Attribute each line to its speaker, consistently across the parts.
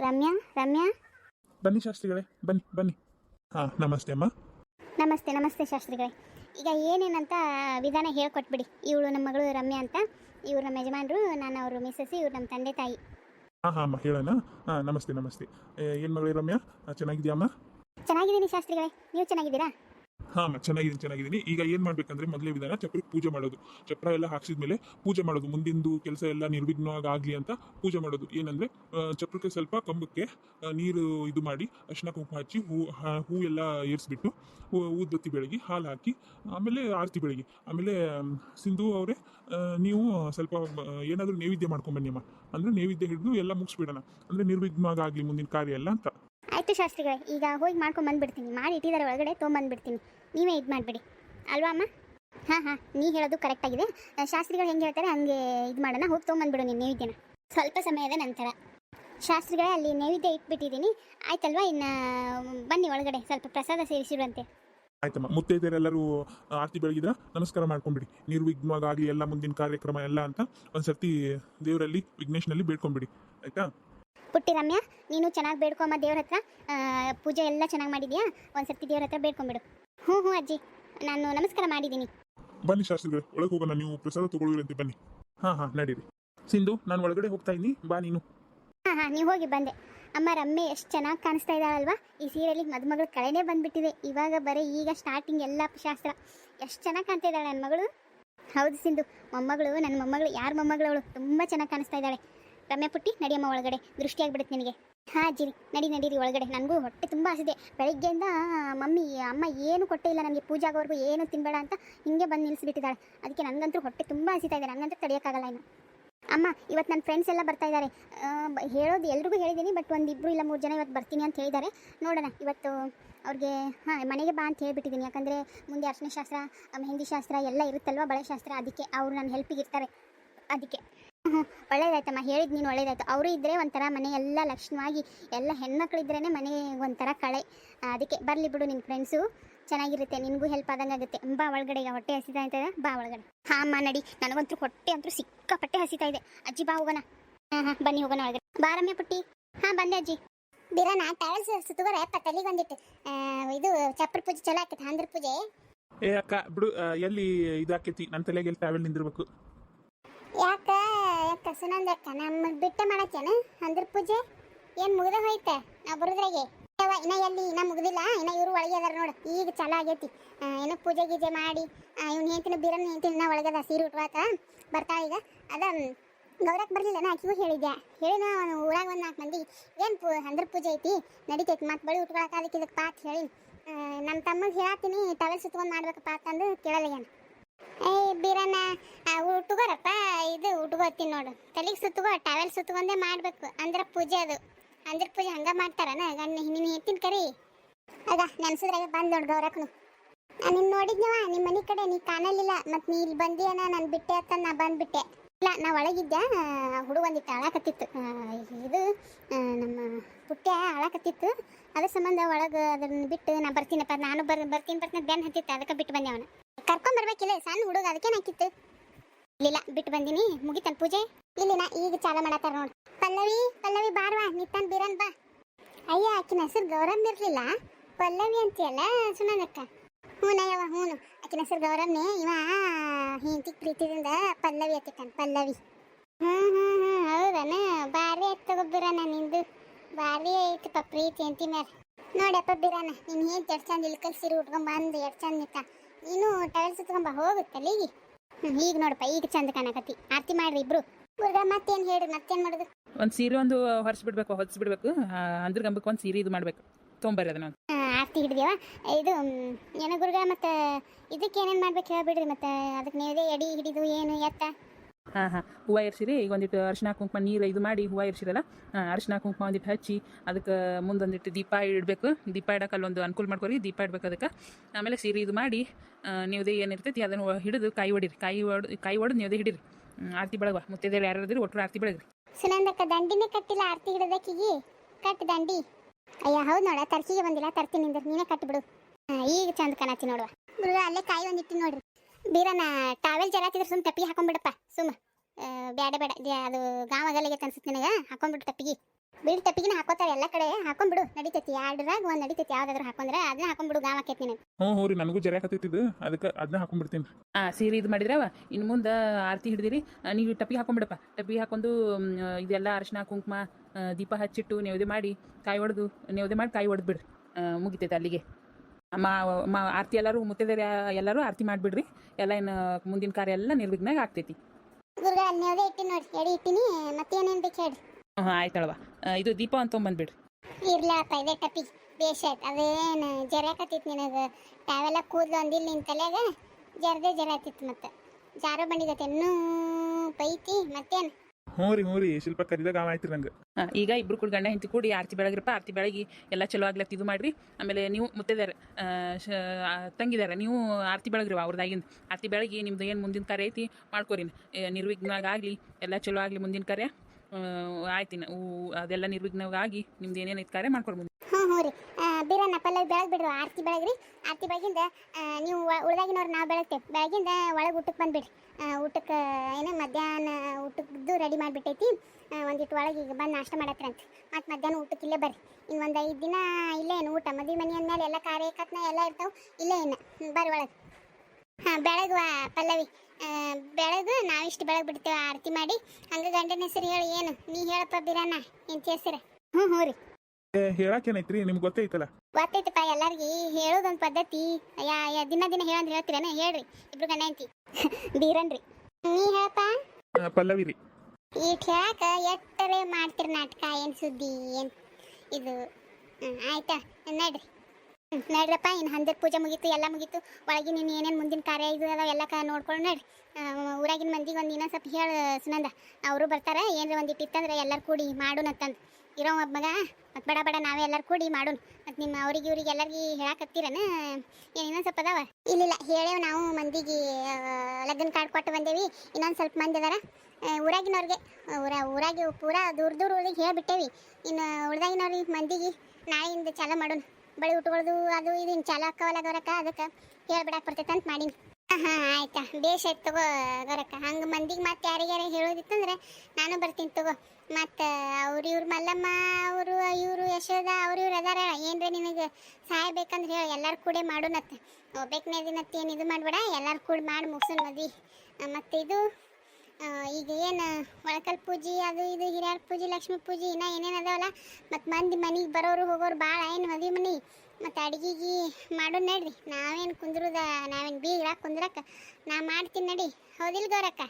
Speaker 1: ರಮ್ಯಾ ರಮ್ಯಾ?
Speaker 2: ಬನ್ನಿ ಶಾಸ್ತ್ರಿಗಳೇ ಬನ್ನಿ ಬನ್ನಿ. ಹಾಂ ನಮಸ್ತೆ ಅಮ್ಮ.
Speaker 1: ನಮಸ್ತೆ ನಮಸ್ತೆ ಶಾಸ್ತ್ರಿಗಳೇ. ಈಗ ಏನೇನಂತ ವಿಧಾನ ಹೇಳ್ಕೊಟ್ಬಿಡಿ. ಇವಳು ನಮ್ಮ ಮಗಳು ರಮ್ಯಾ ಅಂತ. ಇವ್ರು ನಮ್ಮ ಯಜಮಾನ್ರು ನಾನು ಅವರು ಮಿಸ್ಸಸ್ ಇವ್ರು ನಮ್ಮ ತಂದೆ ತಾಯಿ.
Speaker 2: ಹಾಂ ಹಾಂ ಅಮ್ಮ ಹೇಳೋಣ? ಹಾಂ ನಮಸ್ತೆ ನಮಸ್ತೆ. ಏನು ಮಗಳೇ ರಮ್ಯಾ? ಚೆನ್ನಾಗಿದ್ಯಾ ಅಮ್ಮ?
Speaker 1: ಚೆನ್ನಾಗಿದ್ದೀನಿ ಶಾಸ್ತ್ರಿಗಳೇ. ನೀವು ಚೆನ್ನಾಗಿದ್ದೀರಾ?
Speaker 2: ಹಾಂ ಚೆನ್ನಾಗಿದ್ದೀನಿ ಚೆನ್ನಾಗಿದ್ದೀನಿ. ಈಗ ಏನು ಮಾಡ್ಬೇಕಂದ್ರೆ ಮೊದಲೇ ವಿಧಾನ ಚಪ್ರಕ್ಕೆ ಪೂಜೆ ಮಾಡೋದು. ಚಪ್ರ ಎಲ್ಲ ಹಾಕ್ಸಿದ್ಮೇಲೆ ಪೂಜೆ ಮಾಡೋದು. ಮುಂದಿಂದು ಕೆಲಸ ಎಲ್ಲ ನಿರ್ವಿಘ್ನವಾಗಿ ಆಗಲಿ ಅಂತ ಪೂಜೆ ಮಾಡೋದು. ಏನಂದರೆ ಚಪ್ರಕ್ಕೆ ಸ್ವಲ್ಪ ಕಂಬಕ್ಕೆ ನೀರು ಇದು ಮಾಡಿ ಅರ್ಶಿನ ಕುಂಕುಮ ಹಚ್ಚಿ, ಹೂ, ಹಾ- ಎಲ್ಲ ಏರಿಸ್ಬಿಟ್ಟು ಊದ್ಬತ್ತಿ ಬೆಳಗಿ, ಹಾಲು ಹಾಕಿ, ಆಮೇಲೆ ಆರತಿ ಬೆಳಗಿ. ಆಮೇಲೆ ಸಿಂಧು ಅವರೇ ನೀವು ಸ್ವಲ್ಪ ಏನಾದರೂ ನೈವೇದ್ಯ ಮಾಡ್ಕೊಂಬನ್ನಿಮ್ಮ ಅಂದರೆ ನೈವೇದ್ಯ ಹಿಡಿದು ಎಲ್ಲ ಮುಗಿಸ್ಬಿಡೋಣ. ಅಂದರೆ ನಿರ್ವಿಘ್ನವಾಗಿ ಆಗಲಿ ಮುಂದಿನ ಕಾರ್ಯ ಎಲ್ಲ ಅಂತ.
Speaker 1: ಆಯಿತು ಶಾಸ್ತ್ರಿಗಳೇ, ಈಗ ಹೋಗಿ ಮಾಡ್ಕೊಂಡು ಬಂದ್ಬಿಡ್ತೀನಿ ಮಾಡಿ ಇಟ್ಟಿದ್ದಾರೆ ಒಳಗಡೆ, ತೊಗೊಂಬಂದ್ಬಿಡ್ತೀನಿ. ನೀವೇ ಇದು ಮಾಡಿಬಿಡಿ. ಅಲ್ವಾ ಅಮ್ಮ? ಹಾಂ ಹಾಂ ನೀ ಹೇಳೋದು ಕರೆಕ್ಟಾಗಿದೆ ಶಾಸ್ತ್ರಿಗಳು ಹೆಂಗೆ ಹೇಳ್ತಾರೆ ಹಂಗೆ ಇದು ಮಾಡೋಣ ಹೋಗಿ ತೊಗೊಂಬಂದ್ಬಿಡು ನೀನು ನೈವೇದ್ಯನ. ಸ್ವಲ್ಪ ಸಮಯದ ನಂತರ. ಶಾಸ್ತ್ರಿಗಳೇ ಅಲ್ಲಿ ನೈವೇದ್ಯ ಇಟ್ಬಿಟ್ಟಿದ್ದೀನಿ. ಆಯ್ತಲ್ವಾ? ಇನ್ನು ಬನ್ನಿ ಒಳಗಡೆ ಸ್ವಲ್ಪ ಪ್ರಸಾದ ಸೇರಿಸಿರುವಂತೆ
Speaker 2: ಆಯ್ತಮ್ಮ ಮುತ್ತೈದೆಯರೆಲ್ಲರೂ ಆರತಿ ಬೆಳಗಿದ್ರ ನಮಸ್ಕಾರ ಮಾಡ್ಕೊಂಡ್ಬಿಡಿ ನಿರ್ವಿಘ್ನವಾಗಿ ಆಗಲಿ ಎಲ್ಲ ಮುಂದಿನ ಕಾರ್ಯಕ್ರಮ ಎಲ್ಲ ಅಂತ ಒಂದ್ಸರ್ತಿ ದೇವರಲ್ಲಿ ವಿಘ್ನೇಶ್ನಲ್ಲಿ ಬೇಡ್ಕೊಂಡ್ಬಿಡಿ ಆಯ್ತಾ?
Speaker 1: ಪುಟ್ಟಿ ರಮ್ಯಾ ನೀನು ಚೆನ್ನಾಗಿ ಬೇಡ್ಕೊಮ್ಮ ದೇವ್ರ ಹತ್ರ. ಪೂಜೆ ಎಲ್ಲ ಚೆನ್ನಾಗಿ ಮಾಡಿದ್ಯಾ? ಒಂದು ಸರ್ತಿ ದೇವ್ರ ಹತ್ರ ಬೇಡ್ಕೊಂಬಿಡು. ಹ್ಞೂ ಹ್ಞೂ ಅಜ್ಜಿ. ನಾನು ನಮಸ್ಕಾರ ಮಾಡಿದ್ದೀನಿ.
Speaker 2: ಬನ್ನಿ ಶಾಸ್ತ್ರಿಗಳೇ ಒಳಗೆ ಹೋಗೋಣ ನೀವು ಪ್ರಸಾದ ತಗೊಳ್ಳಿರಂತೆ ಬನ್ನಿ. ಹಾಂ ಹಾಂ ನಡೀರಿ. ಸಿಂಧು ನಾನು ಒಳಗಡೆ ಹೋಗ್ತಾ ಇದ್ದೀನಿ. ಬಾ ನೀನು.
Speaker 1: ಹಾಂ ಹಾಂ ನೀವು ಹೋಗಿ ಬಂದೆ. ಅಮ್ಮ ರಮ್ಮೆ ಎಷ್ಟು ಚೆನ್ನಾಗಿ ಕಾಣಿಸ್ತಾ ಇದ್ದಾಳಲ್ವಾ? ಈ ಸೀರೆಯಲ್ಲಿ ಮದುಮಗಳು ಕಳೆನೇ ಬಂದ್ಬಿಟ್ಟಿದೆ ಇವಾಗ ಬರೀ ಈಗ ಸ್ಟಾರ್ಟಿಂಗ್ ಎಲ್ಲ ಶಾಸ್ತ್ರ. ಎಷ್ಟು ಚೆನ್ನಾಗಿ ಕಾಣ್ತಾ ಇದ್ದಾಳೆ ನನ್ನ ಮಗಳು? ಹೌದು ಸಿಂಧು ಮೊಮ್ಮಗಳು ನನ್ನ ಮೊಮ್ಮಗಳು ಯಾರ ಮೊಮ್ಮಗಳು ಅವಳು ತುಂಬ ಚೆನ್ನಾಗಿ ಕಾಣಿಸ್ತಾ ಇದ್ದಾಳೆ. ರಮ್ಯಾ ಪುಟ್ಟಿ ನಡಿಯಮ್ಮ ಒಳಗಡೆ. ದೃಷ್ಟಿ ಆಗ್ಬಿಡುತ್ತೆ ನಿನಗೆ. ಹಾಂ ಜಿರಿ ನಡಿ ನಡೀರಿ ಒಳಗಡೆ. ನನಗೂ ಹೊಟ್ಟೆ ತುಂಬ ಹಸಿದೆ. ಬೆಳಗ್ಗೆಯಿಂದ ಮಮ್ಮಿ, ಅಮ್ಮ ಏನು ಕೊಟ್ಟೇ ಇಲ್ಲ ನನಗೆ. ಪೂಜೆ ಆಗೋವರೆಗೂ ಏನು ತಿನ್ಬೇಡ ಅಂತ ಹಿಂಗೆ ಬಂದು ನಿಲ್ಲಿಸಿಬಿಟ್ಟಿದ್ದಾಳೆ ಅದಕ್ಕೆ ನನಗಂತೂ ಹೊಟ್ಟೆ ತುಂಬ ಹಸಿತಾ ಇದೆ. ನನಗಂತೂ ತಡೆಯೋಕ್ಕಾಗಲ್ಲ ಇನ್ನು. ಅಮ್ಮ, ಇವತ್ತು ನನ್ನ ಫ್ರೆಂಡ್ಸ್ ಎಲ್ಲ ಬರ್ತಾ ಇದ್ದಾರೆ. ಹೇಳೋದು ಎಲ್ರಿಗೂ ಹೇಳಿದ್ದೀನಿ, ಬಟ್ ಒಂದು ಇಬ್ಬರು ಇಲ್ಲ ಮೂರು ಜನ ಇವತ್ತು ಬರ್ತೀನಿ ಅಂತ ಹೇಳಿದ್ದಾರೆ. ನೋಡೋಣ, ಇವತ್ತು ಅವ್ರಿಗೆ, ಹಾಂ, ಮನೆಗೆ ಬಾ ಅಂತ ಹೇಳಿಬಿಟ್ಟಿದ್ದೀನಿ. ಯಾಕಂದರೆ ಮುಂದೆ ಅರ್ಶಿನ ಶಾಸ್ತ್ರ, ಮೆಹಂದಿ ಶಾಸ್ತ್ರ ಎಲ್ಲ ಇರುತ್ತಲ್ವ, ಬಳೆ ಶಾಸ್ತ್ರ, ಅದಕ್ಕೆ ಅವರು ನನ್ನ ಹೆಲ್ಪಿಗೆ ಇರ್ತಾರೆ. ಅದಕ್ಕೆ. ಹ್ಞೂ ಒಳ್ಳೇದಾಯ್ತಮ್ಮ. ಹೇಳಿದ್ ನೀನು ಒಳ್ಳೇದಾಯ್ತು. ಅವರು ಇದ್ದರೆ ಒಂಥರ ಮನೆ ಎಲ್ಲ ಲಕ್ಷಣವಾಗಿ ಎಲ್ಲ ಹೆಣ್ಮಕ್ಳಿದ್ರೇ ಮನೆ ಒಂಥರ ಕಳೆ. ಅದಕ್ಕೆ ಬರಲಿ ಬಿಡು ನಿನ್ನ ಫ್ರೆಂಡ್ಸು ಚೆನ್ನಾಗಿರುತ್ತೆ. ನಿನಗೂ ಹೆಲ್ಪ್ ಆದಂಗೆ ಆಗುತ್ತೆ. ಬಾ ಒಳಗಡೆ ಈಗ ಹೊಟ್ಟೆ ಹಸಿತಾ ಇದೆ. ಬಾ ಒಳಗಡೆ. ಹಾಂ ಅಮ್ಮ ನಡಿ. ನನಗಂತೂ ಹೊಟ್ಟೆ ಅಂತೂ ಸಿಕ್ಕಾಪಟ್ಟೆ ಹಸಿತಾ ಇದೆ. ಅಜ್ಜಿ ಬಾ ಹೋಗೋಣ. ಹಾಂ ಹಾಂ ಬನ್ನಿ ಹೋಗೋಣ ಒಳಗಡೆ. ಬಾರಮ್ಮೆ ಪುಟ್ಟಿ. ಹಾಂ ಬಂದೆ ಅಜ್ಜಿ. ಬಿರನ ನಾ ಸುತ್ತುವರೆ ಅಪ್ಪ ತಲೆಗೆ ಬಂದಿತ್ತು. ಇದು ಚಪ್ರ ಪೂಜೆ ಚಲೋ ಆಕೈತೆ ಆಂಧ್ರ ಪೂಜೆ.
Speaker 2: ಏ ಅಕ್ಕ ಬಿಡು ಎಲ್ಲಿ ಇದಾಕೈತಿ? ನನ್ನ ತಲೆಗೆ ಎಲ್ಲಿ ಟ್ರಾವೆಲ್ ನಿಂದಿರ್ಬೇಕು?
Speaker 1: ಯಾಕ ಸುನಂದಕ್ಕ ನಮ್ಮ ಬಿಟ್ಟೆ ಮಾಡತ್ತೇನ? ಅಂದ್ರ ಪೂಜೆ? ಏನ್ ಮುಗಿದ ಹೋಯ್ತ? ನಾ ಬರುದ್ರಾಗೆ. ಇನ್ನ ಎಲ್ಲಿ? ಇನ್ನ ಮುಗ್ದಿಲ್ಲ. ಇನ್ನ ಇವ್ರು ಒಳಗೆ ಅದಾರ ನೋಡು. ಈಗ ಚಲೋ ಆಗೈತಿ. ಏನೋ ಪೂಜೆ ಗೀಜೆ ಮಾಡಿ ಇವ್ನ ಹೇಳ್ತೀನಿ ಬಿರನ್ ಹೇಳ್ತೀನಿ ನಾ ಒಳಗದ ಸೀರೆ ಉಟ್ವಾತ ಬರ್ತಾ ಈಗ. ಅದ ಗೌರಕ್ ಬರ್ಲಿಲ್ಲ ನಾ ಆಕಿಗೂ ಹೇಳಿದ್ದೆ ಹೇಳಿನ ನಾ ಊರಾಗ ಒಂದು ನಾಲ್ಕು ಮಂದಿ. ಏನು ಪೂ, ಅಂದ್ರ ಪೂಜೆ ಐತಿ? ನಡಿತೈತಿ. ಮತ್ತೆ ಬಳಿ ಉಟ್ಕೊಳಕ ಅದಕ್ಕೆ ಇದಕ್ಕೆ ಪಾತ್ ಹೇಳಿ ನಮ್ಮ ತಮ್ಮಗೆ ಹೇಳತ್ತೀನಿ ಟವೆಲ್ ಸುತ್ಕೊಂಡು ಮಾಡ್ಬೇಕಪ್ಪ ಅಂತಂದು ಕೇಳಲ್ಲ ಏನು? ಏ ಬೀರಣ್ಣ ಉಟ್ಕೋರಪ್ಪ ಇದು ಉಟ್ಕೋತೀನಿ ನೋಡು. ತಲೆಗೆ ಸುತ್ತಗೋ ಟವೆಲ್ ಸುತ್ತಕೊಂಡೇ ಮಾಡಬೇಕು. ಅಂದ್ರೆ ಪೂಜೆ ಅದು. ಅಂದ್ರೆ ಪೂಜೆ ಹಂಗ ಮಾಡ್ತಾರನ ಗಣ್ಣ ನಿನ್ನ ಹೆತ್ತಿನ ಕರಿ. ಅದ ನೆನ್ಸಿದ್ರಾಗ ಬಂದ್ ನೋಡು ಗೌರಕ್ಕನು. ನಾನು ನಿನ್ನ ನೋಡಿದ್ನವ ನಿಮ್ಮ ಮನೆ ಕಡೆ ನೀ ಕಾಣಲಿಲ್ಲ ಮತ್ತು ನೀ ಇಲ್ಲಿ ಬಂದಿಯನ ನಾನು ಬಿಟ್ಟೆ ಅಂತ ನಾ ಬಂದ್ಬಿಟ್ಟೆ. ಇಲ್ಲ ನಾ ಒಳಗಿದ್ದೆ ಹುಡುಗ ಒಂದಿಟ್ಟು ಆಳಕತ್ತಿತ್ತು ಆ, ಇದು ನಮ್ಮ ಪುಟ್ಟ್ಯ ಆಳಕತ್ತಿತ್ತು ಅದ್ರ ಸಂಬಂಧ ಒಳಗೆ ಅದನ್ನ ಬಿಟ್ಟು ನಾ ಬರ್ತೀನಪ್ಪ ನಾನು ಬರ್ ಬರ್ತೀನಿ ಬರ್ತೀನಿ ಬೆನ್ ಹತ್ತಿತ್ತು ಅದಕ್ಕೆ ಬಿಟ್ಟು ಬಂದೆ ಅವನು. ಕರ್ಕೊಂಡ್ ಬರ್ಬೇಕಿಲ್ಲ, ಸಣ್ಣ ಹುಡುಗ, ಅದಕ್ಕೆ ನಾಕಿತ್ತು ಇಲ್ಲ ಬಿಟ್ಟು ಬಂದಿನಿ ಮುಗಿತನ್ ಪೂಜೆ. ಇಲ್ಲಿನ ಈಗ ಚಾಲ ಮಾಡತ್ತಾರ ನೋಡಿ. ಪಲ್ಲವಿ ಪಲ್ಲವಿ ಬಾರ್ವಾ, ನಿತ್ತನ್ ಬೀರನ್ ಬಾ. ಅಯ್ಯ, ಆಕಿನ ಹೆಸರು ಗೌರವ್ ಇರ್ಲಿಲ್ಲ. ಪಲ್ಲವಿ ಅಂತೀಯಲ್ಲ, ಸುನನಕ್ಕ? ಹ್ಞೂನಯ್ಯವ ಹ್ಞೂ ಆಕಿನ ಹೆಸರು ಗೌರವ್ನೇ ಇವ ಹೆಂಡತಿ ಪ್ರೀತಿದಿಂದ ಪಲ್ಲವಿ ಅತ್ತಿಟ್ಟಾನ ಪಲ್ಲವಿ. ಹ್ಞೂ ಹ್ಞೂ ಹ್ಞೂ, ಹೌದನ? ಬಾರ್ವಿ ಆಯ್ತು ತಗೋ ನಿಂದು. ಬಾರ್ವಿ ಐತಪ್ಪ ಪ್ರೀತಿ ಅಂತಿ ಮೇಲೆ ನೋಡಪ್ಪ ಬಿರಣ್ಣ ನೀನು ಏನು ಎಷ್ಟು ಚಂದ ಇಳ್ಕಲ್ ಸೀರೆ ಉಟ್ಕೊಂಡ್ ಬಂದು ಎಷ್ಟು ಚಂದ ನಿಂತ. ನೀನು ಟವೆಲ್ ಸುತ್ಕೊಂಬ ಹೋಗುತ್ತಲ್ಲ ಈಗ ಈಗ ನೋಡಪ್ಪ ಈಗ ಚಂದ ಕಾಣಕತ್ತಿ. ಆರತಿ ಮಾಡ್ರಿ ಇಬ್ರು. ಹುಡುಗ ಮತ್ತೇನು ಹೇಳ್ರಿ ಮತ್ತೇನು ಮಾಡೋದು?
Speaker 3: ಒಂದು ಸೀರೆ ಒಂದು ಹೊರಸ್ ಬಿಡ್ಬೇಕು ಅಂದ್ರ ಗಂಬಕ್ಕೆ ಒಂದು ಸೀರೆ ಇದು ಮಾಡ್ಬೇಕು. ತೊಂಬರ್ರಿ ಅದನ್ನ
Speaker 1: ಆರತಿ ಹಿಡಿದೇವ ಇದು ಏನ ಏನೋ ಗುರುಗ ಮತ್ತು ಇದಕ್ಕೆ ಏನೇನು ಮಾಡ್ಬೇಕು ಹೇಳ್ಬಿಡ್ರಿ ಮತ್ತೆ ಅದಕ್ಕೆ ನೀವೇ ಎಡಿ ಹಿಡಿದು ಏನು ಎತ್ತ?
Speaker 3: ಹಾಂ ಹಾಂ. ಹೂವು ಇರ್ಸಿರಿ ಈಗ ಒಂದಿಟ್ಟು ಅರಿಶಿನ ಕುಂಕುಮ, ನೀರು ಇದು ಮಾಡಿ ಹೂವು ಇರ್ಸಿರಲ್ಲ ಅರಿಶಿನ ಕುಂಕುಮ ಒಂದಿಟ್ಟು ಹಚ್ಚಿ, ಅದಕ್ಕೆ ಮುಂದೊಂದಿಟ್ಟು ದೀಪ ಇಡಬೇಕು. ದೀಪ ಇಡಕ್ಕೆ ಅಲ್ಲೊಂದು ಅನುಕೂಲ ಮಾಡ್ಕೊರಿ, ದೀಪ ಇಡ್ಬೇಕು ಅದಕ್ಕೆ. ಆಮೇಲೆ ಸೀರೆ ಇದು ಮಾಡಿ ನೀವದೇ ಏನಿರ್ತೈತಿ ಅದನ್ನು ಹಿಡಿದು ಕಾಯಿ ಹೊಡಿರಿ ಕಾಯಿ ಹೊಡ್ ಕಾಯಿ ಹೊಡೆದು ನೀವದೇ ಹಿಡೀರಿ. ಆರತಿ ಬೆಳಗ್ವ. ಮುತ್ತೈದೆಲ್ಲ ಯಾರು ಇದ್ರಿ ಒಟ್ಟು ಆರತಿ ಬೆಳಗ್ರಿ.
Speaker 1: ಸುನಂದಕ್ಕ ದಂಡಿನೇ ಕಟ್ಟಿಲ್ಲ, ಆರತಿ ಹಿಡಿದಕ್ಕಿಗಿ ಕಟ್ ದಂಡಿ. ಅಯ್ಯ, ಹೌದು ನೋಡ, ತರ್ಕಿಗೆ ಬಂದಿಲ್ಲ, ತರ್ತೀನಿ ನೀನೇ ಕಟ್ಟಿಬಿಡು ಈಗ ಚಂದ ಕಾಣತಿ ನೋಡುವ. ಅಲ್ಲೇ ಕಾಯಿ ಒಂದಿಟ್ಟು ನೋಡ್ರಿ. ಬೀರನ ಟಾವೆಲ್ ಜರಾತಿದ್ರೆ ಸುಮ್ ತಪ್ಪಿಗೆ ಹಾಕೊಂಡ್ಬಿಡಪ್ಪ ಸುಮ್ಮ ಬೇಡ ಬ್ಯಾಡ ಬೇಡ ಅದು ಗಾವ ಗಲ್ಲಿಗೆ ಅನ್ಸುತ್ತೆ ನನಗೆ? ಹಾಕೊಂಡ್ಬಿಡು ತಪ್ಪಿಗೆ. ಬೀಳ್ ಟಪ್ಪಿಗಿನ ಹಾಕೋತಾರೆ ಎಲ್ಲ ಕಡೆ. ಹಾಕೊಂಡ್ಬಿಡು ನಡಿತೈತಿ. ಎರಡರಾಗ ಒಂದು ನಡಿತೈತಿ. ಯಾವ್ದಾದ್ರು ಹಾಕೊಂಡ್ರೆ ಅದನ್ನ ಹಾಕೊಂಡ್ಬಿಡು ಬಿಡು ಗಾಮ ನಿನಗೆ.
Speaker 2: ಹ್ಞೂ ಹ್ಞೂ ರೀ. ನನಗೂ ಇದು ಅದಕ್ಕೆ ಅದನ್ನ ಹಾಕೊಂಡ್ಬಿಡ್ತೀನಿ
Speaker 3: ಆ ಸೀರೆ ಇದು ಮಾಡಿದ್ರವ? ಇನ್ನು ಮುಂದೆ ಆರತಿ ಹಿಡಿದಿರಿ. ನೀವು ಟಪ್ಪಿ ಹಾಕೊಂಡ್ಬಿಡಪ್ಪ ಟಪ್ಪಿ ಹಾಕೊಂಡು ಮ್, ಇದೆಲ್ಲ ಅರಶಿನ ಕುಂಕುಮ ದೀಪ ಹಚ್ಚಿಟ್ಟು ನೆವದೆ ಮಾಡಿ ಕಾಯಿ ಹೊಡೆದು ನೆವದೆ ಮಾಡಿ ಕಾಯಿ ಹೊಡೆದು ಬಿಡ್ರಿ ಮುಗಿತೈತೆ ಅಲ್ಲಿಗೆ. ಮಾ ಮಾ ಆರತಿ ಎಲ್ಲರೂ ಮುತ್ತೈದೆಯರು ಎಲ್ಲರೂ ಆರತಿ ಮಾಡಿಬಿಡ್ರಿ. ಎಲ್ಲ ಏನು ಮುಂದಿನ ಕಾರ್ಯ ಎಲ್ಲ ನಿರ್ವಿಘ್ನಾಗ ಆಗ್ತೈತಿ.
Speaker 1: ಗುರುಗ ಅಲ್ಲಿ ಯಾವುದೇ ಇಟ್ಟಿನಿ ನೋಡಿ ಎಡಿ ಇಟ್ಟಿನಿ ಮತ್ತೇನೇನು ಬೇಕು ಹೇಳ್ರಿ?
Speaker 3: ಹಾಂ ಆಯ್ತಳವ ಇದು ದೀಪ ಅಂತ ಬಂದ್ಬಿಡ್ರಿ
Speaker 1: ಇರ್ಲಪ್ಪ ಇದೆ ಟಪ್ಪಿ ಬೇಷ್ ಆಯ್ತು. ಅದೇನು ಜರ್ಯಾಕತ್ತಿತ್ತು ನಿನಗೆ? ತಾವೆಲ್ಲ ಕೂದಲು ಅಂದಿಲ್ಲ ನಿನ್ನ ತಲೆಯಾಗ? ಜರದೆ ಜರಾತಿತ್ತು ಮತ್ತೆ. ಜಾರೋ ಬಂಡಿಗತ್ತೆ ಇನ್ನೂ ಪೈತಿ ಮತ್ತೇನು?
Speaker 2: ಹ್ಞೂ ರೀ ಹ್ಞೂ ರೀ ಶಿಲ್ಪ ಕರಿದಾಗ ಆಯ್ತು ನಂಗೆ.
Speaker 3: ಈಗ ಇಬ್ರು ಕೂಡ ಗಂಡ ಹಿಂತಿ ಕೂಡಿ ಆರತಿ ಬೆಳಗ್ರಪ್ಪ ಆರತಿ ಬೆಳಗಿ ಎಲ್ಲ ಚಲೋ ಆಗ್ಲತ್ತ ಇದು ಮಾಡ್ರಿ. ಆಮೇಲೆ ನೀವು ಮುತ್ತೈದಾರ ತಂಗಿದಾರ ನೀವು ಆರತಿ ಬೆಳಗ್ರಿ ಅವ್ರದಾಗಿಂದ. ಆರತಿ ಬೆಳಗಿ ನಿಮ್ದು ಏನು ಮುಂದಿನ ಕಾರ್ಯ ಐತಿ ಮಾಡ್ಕೊರಿ ನಿರ್ವಿಘ್ನವಾಗಿ ಆಗಲಿ ಎಲ್ಲ ಚಲೋ ಆಗಲಿ ಮುಂದಿನ ಕಾರ್ಯ. ಆಯ್ತಿನ. ಅದೆಲ್ಲ ನಿರ್ವಿಘ್ನವಾಗಿ ನಿಮ್ದು ಏನೇನೈತೆ ಕಾರ್ಯ ಮಾಡ್ಕೊರಿ ಮುಂದೆ.
Speaker 1: ಹ್ಞೂ ಹ್ಞೂ ರೀ. ಪಲ್ಲವಿ ಬೆಳಗ್ಗೆ ಬಿಡ್ರಿ, ಆರತಿ ಬೆಳಗ್ರಿ ಆರತಿ ಬೆಳಗಿಂದ ನೀವು ಉಳ್ದಾಗಿನವ್ರು ನಾವು ಬೆಳಗ್ತೇವೆ. ಬೆಳಗಿಂದ ಒಳಗೆ ಊಟಕ್ಕೆ ಬಂದುಬಿಡ್ರಿ. ಊಟಕ್ಕೆ ಏನು ಮಧ್ಯಾಹ್ನ ಊಟದ್ದು ರೆಡಿ ಮಾಡಿಬಿಟ್ಟೈತಿ. ಒಂದಿಟ್ಟು ಒಳಗೆ ಈಗ ಬಂದು ನಾಷ್ಟ ಮಾಡತ್ರಂತ ಮತ್ತು ಮಧ್ಯಾಹ್ನ ಊಟಕ್ಕೆ ಇಲ್ಲೇ ಬರ್ರಿ. ಇನ್ನು ಒಂದು ಐದು ದಿನ ಇಲ್ಲೇ ಏನು ಊಟ? ಮದುವೆ ಮನೆ ಅಂದಮೇಲೆ ಎಲ್ಲ ಕಾರ್ಯಕತ್ನ ಎಲ್ಲ ಇರ್ತಾವೆ, ಇಲ್ಲೇ ಏನು ಬರ್ರಿ ಒಳಗೆ. ಹಾಂ ಬೆಳಗ್ಗೆ ಪಲ್ಲವಿ. ಬೆಳಗ್ಗೆ ನಾವಿಷ್ಟು ಬೆಳಗ್ಗೆ ಬಿಡ್ತೇವೆ ಆರತಿ ಮಾಡಿ. ಹಂಗೆ ಗಂಡನ ಹೆಸರು ಹೇಳಿ ಏನು? ನೀ ಹೇಳಪ್ಪ ಬಿರಣ್ಣ ಏನು ಹೆಸರು ಹ್ಞೂ ಹ್ಞೂ ರೀ.
Speaker 2: ಏ ಹೇಳಕ್ಕೇನೈತ್ರಿ ನಿಮ್ಗೆ ಗೊತ್ತೈತಲ್ಲ
Speaker 1: ಗೊತ್ತೈತಪ್ಪ ಎಲ್ಲಾರ್ಗಿ ಹೇಳೋದೊಂದು ಪದ್ಧತಿ. ಯಾ ಯಾ ದಿನ ದಿನ ಹೇಳಂದ್ರೆ ಹೇಳ್ತೀರೇನ? ಹೇಳ್ರಿ ಇಬ್ರು ಗಂಡ ಐತಿ ಬೀರನ್ರಿ. ನೀ ಹೇಳಪ್ಪ?
Speaker 2: ಆ, ಪಲ್ಲವಿ ರೀ.
Speaker 1: ಹೇಳಕ ಎಟ್ಟರೆ ಮಾಡ್ತಿರ ನಾಟಕ ಏನು ಸುದ್ದಿ ಏನು ಇದು? ಹ್ಮ್, ಆಯ್ತಾ? ನಡ್ರಿ. ಹ್ಮ್, ನಡ್ರಪ್ಪ ಇನ್ನು ಹಂದರ ಪೂಜೆ ಮುಗೀತು ಎಲ್ಲ ಮುಗೀತು. ಒಳಗಿನ ಇನ್ನು ಏನೇನು ಮುಂದಿನ ಕಾರ್ಯ ಇದು ಅದಾವ ಎಲ್ಲ ಕ ನೋಡ್ಕೊಂಡು ನಡ್ರಿ. ಆ, ಊರಾಗಿನ ಮಂದಿಗೆ ಒಂದು ಇನ್ನೊಂದು ಸ್ವಲ್ಪ ಹೇಳ ಸುನಂದ. ಅವರು ಬರ್ತಾರೆ ಏನ್ರ ಒಂದಿಟ್ಟು ಇತ್ತಂದ್ರೆ ಎಲ್ಲರೂ ಕೂಡಿ ಮಾಡೋಣಂತಂದು ಇರೋ ಒಬ್ಬ ಮಗ. ಮತ್ತು ಬಡ ಬಡ ನಾವೇ ಎಲ್ಲರೂ ಕೂಡಿ ಮಾಡೋಣ. ಮತ್ತು ನಿಮ್ಮ ಅವ್ರಿಗೆ ಇವ್ರಿಗೆ ಎಲ್ಲರಿಗೆ ಹೇಳಕತ್ತೀರನ? ಏನು ಇನ್ನೊಂದು ಸ್ವಲ್ಪ ಅದಾವ? ಇಲ್ಲಿಲ್ಲ ಹೇಳೇವು ನಾವು ಮಂದಿಗೆ ಲಗ್ನ ಕಾರ್ಡ್ ಕೊಟ್ಟು ಬಂದೇವಿ. ಇನ್ನೊಂದು ಸ್ವಲ್ಪ ಮಂದಿ ಅದಾರ. ಊರಾಗಿನವ್ರಿಗೆ ಊರ ಊರಾಗಿ ಪೂರಾ ದೂರ ದೂರ ಊರಿಗೆ ಹೇಳ್ಬಿಟ್ಟೇವಿ. ಇನ್ನು ಉಳ್ದಾಗಿನವ್ರಿಗೆ ಮಂದಿಗೆ ನಾಳೆಯಿಂದ ಚಾಲ ಮಾಡೋಣ. ಬಳಿ ಉಟ್ಕೊಳ್ದು ಅದು ಇದು ಚಾಲ ಅಕ್ಕವಲ್ಲ ಗೌರಕ್ಕ ಅದಕ್ಕೆ ಹೇಳ್ಬಿಡಕ್ಕೆ ಬರ್ತೈತೆ ಅಂತ ಮಾಡೀನಿ. ಹಾಂ ಆಯ್ತಾ. ಬೇಷ್ ಆಯ್ತು ತಗೋ ಗೌರಕ್ಕ. ಹಂಗೆ ಮಂದಿಗೆ ಮತ್ತೆ ಯಾರಿಗಾರ ಹೇಳೋದಿತ್ತಂದ್ರೆ ನಾನು ಬರ್ತೀನಿ ತಗೋ. ಮತ್ತು ಅವ್ರು ಇವ್ರು ಮಲ್ಲಮ್ಮ, ಅವರು, ಇವರು ಯಶೋದ ಅವ್ರ ಇವ್ರು ಅದಾರ. ಏನ್ರಿ ನಿನಗೆ ಸಹಾಯ ಬೇಕಂದ್ರೆ ಹೇಳಿ, ಎಲ್ಲರೂ ಕೂಡ ಮಾಡೋಣತ್ತೆ ಒಬ್ಬಕ್ಕೆ ದಿನತ್ತೆ ಏನು ಇದು ಮಾಡಬೇಡ, ಎಲ್ಲಾರು ಕೂಡ ಮಾಡಿ ಮುಗಿಸೋಣ ಮದ್ವಿ. ಮತ್ತು ಇದು ಈಗ ಏನು ಒಳಕಲ್ ಪೂಜೆ, ಅದು ಇದು, ಹಿರಿಯರ ಪೂಜೆ, ಲಕ್ಷ್ಮಿ ಪೂಜೆ, ಇನ್ನ ಏನೇನು ಅದಾವಲ್ಲ, ಮತ್ತು ಮಂದಿ ಮನೆಗೆ ಬರೋರು ಹೋಗೋರು ಭಾಳ ಏನು ಮದುವೆ ಮನೆ. ಮತ್ತು ಅಡುಗೆಗೆ ಮಾಡೋಣ ನಡ್ರಿ. ನಾವೇನು ಕುಂದ್ರದ, ನಾವೇನು ಬೀಗ ಕುಂದ್ರಕ್ಕ ನಾ ಮಾಡ್ತೀನಿ ನಡಿ. ಹೌದಿಲ್ಲ ಗೌರಕ್ಕ?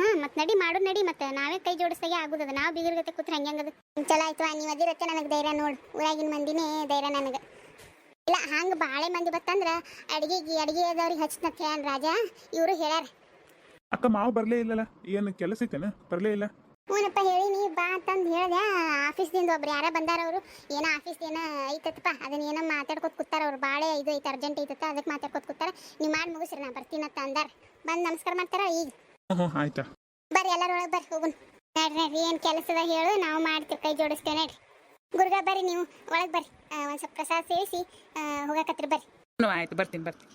Speaker 1: ಹಾಂ ಮತ್ತೆ ನಡಿ ಮಾಡು ನಡಿ ಮತ್ತೆ. ನಾವೇ ಕೈ ಜೋಡಿಸ್ದಾಗೆ ಆಗುದದ ನಾವು ಬೀಗರ ಗತೆ ಕೂತ್ರೆ ಅದು ಚಲೋ ಆಯ್ತು ನೀವು ಅದಿರತ್ತೆ ನನಗೆ ಧೈರ್ಯ ನೋಡು. ಊರಾಗಿನ ಮಂದಿನೇ ಧೈರ್ಯ ನನಗೆ. ಇಲ್ಲ ಹಂಗೆ ಬಾಳೆ ಮಂದಿ ಬತ್ತಂದ್ರ ಅಡಿಗೆಗೆ ಅಡಿಗೆ ಅದವ್ರಿಗೆ ಹಚ್ಚಿನತ್ ಹೇಳ ರಾಜ. ಇವರು ಹೇಳ್ಯಾರ.
Speaker 2: ಅಕ್ಕ ಮಾವು ಬರಲೇ ಇಲ್ಲಲ್ಲ ಏನು ಕೆಲಸ ಐತೇನ? ಬರಲೇ ಇಲ್ಲ?
Speaker 1: ಹ್ಞೂನಪ್ಪ ನೀ ಬಾ ಅಂತಂದು ಹೇಳ್ದೆ. ಆಫೀಸ್ದಿಂದ ಒಬ್ರು ಯಾರ ಬಂದಾರ ಅವರು. ಏನೋ ಆಫೀಸ್ ಏನೋ ಐತತ್ತಪ್ಪ. ಅದನ್ನ ಏನೋ ಮಾತಾಡ್ಕೊತ ಕೂತಾರ ಅವ್ರು. ಬಾಳೆ ಇದು ಐತೆ ಅರ್ಜೆಂಟ್ ಐತತ್ತ ಅದಕ್ಕೆ ಮಾತಾಡ್ಕೊತ ಕೂತಾರ. ನೀವು ಮಾಡಿ ಮುಗಿಸ್ರಿ ನಾ ಬರ್ತೀನತ್ತ ಅಂದಾರ. ಬಂದು ನಮಸ್ಕಾರ ಮಾಡ್ತಾರ ಈಗ.
Speaker 2: ಹ್ಞೂ ಆಯ್ತಾ.
Speaker 1: ಬರ್ರಿ ಎಲ್ಲರೂ ಒಳಗೆ ಬರ್ರಿ ಹೋಗುನ್. ನಡ್ರಿ ನಡ್ರಿ ಏನು ಕೆಲಸದ ಹೇಳು ನಾವು ಮಾಡ್ತೀವಿ ಕೈ ಜೋಡಿಸ್ತೇವೆ ನಡ್ರಿ. ಗುರುಗ ಬರ್ರಿ ನೀವು ಒಳಗೆ ಬರ್ರಿ. ಒಂದು ಸ್ವಲ್ಪ ಪ್ರಸಾದ ಸೇರಿಸಿ ಹೋಗಕತ್ರಿ ಬರ್ರಿ.
Speaker 3: ಹ್ಞೂ ಆಯ್ತು ಬರ್ತೀನಿ ಬರ್ತೀನಿ.